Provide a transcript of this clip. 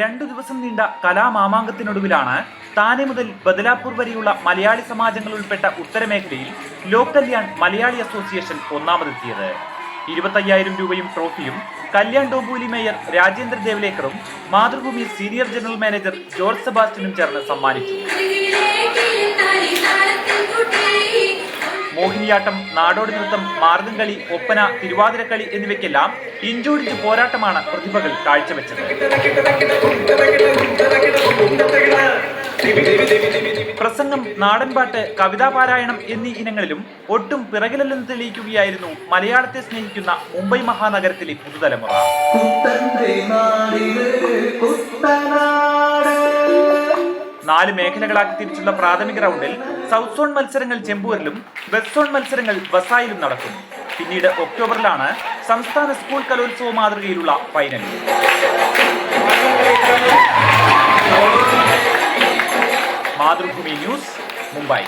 രണ്ടു ദിവസം നീണ്ട കലാമാമാങ്കത്തിനൊടുവിലാണ് താനെ മുതൽ ബദലാപൂർ വരെയുള്ള മലയാളി സമാജങ്ങൾ ഉൾപ്പെട്ട ഉത്തരമേഖലയിൽ ലോക് കല്യാൺ മലയാളി അസോസിയേഷൻ ഒന്നാമതെത്തിയത്. ഇരുപത്തയ്യായിരം രൂപയും ട്രോഫിയും Kalyan Dombivli mayor Rajendra ദേവ്ലേക്കറും Mathrubhumi senior general manager George സെബാസ്റ്റ്യനും ചേർന്ന് സമ്മാനിച്ചു. മോഹിനിയാട്ടം നാടോടി നൃത്തം മാർഗംകളി ഒപ്പന തിരുവാതിരക്കളി എന്നിവയ്ക്കെല്ലാം ഇഞ്ചോടിഞ്ച് പോരാട്ടമാണ് പ്രതിഭകൾ കാഴ്ചവെച്ചത്. പ്രസംഗം നാടൻപാട്ട് കവിതാപാരായണം എന്നീ ഇനങ്ങളിലും ഒട്ടും പിറകിലല്ലെന്ന് തെളിയിക്കുകയായിരുന്നു മലയാളത്തെ സ്നേഹിക്കുന്ന മുംബൈ മഹാനഗരത്തിലെ പുതുതലമുറ. നാല് മേഖലകളാക്കി തിരിച്ചുള്ള പ്രാഥമിക റൗണ്ടിൽ സൗത്ത് സോൺ മത്സരങ്ങൾ ചെമ്പൂരിലും വെസ്റ്റ് സോൺ മത്സരങ്ങൾ വസായിലും നടക്കും. പിന്നീട് ഒക്ടോബറിലാണ് സംസ്ഥാന സ്കൂൾ കലോത്സവ മാതൃകയിലുള്ള ഫൈനൽ. മാതൃഭൂമി ന്യൂസ് മുംബൈ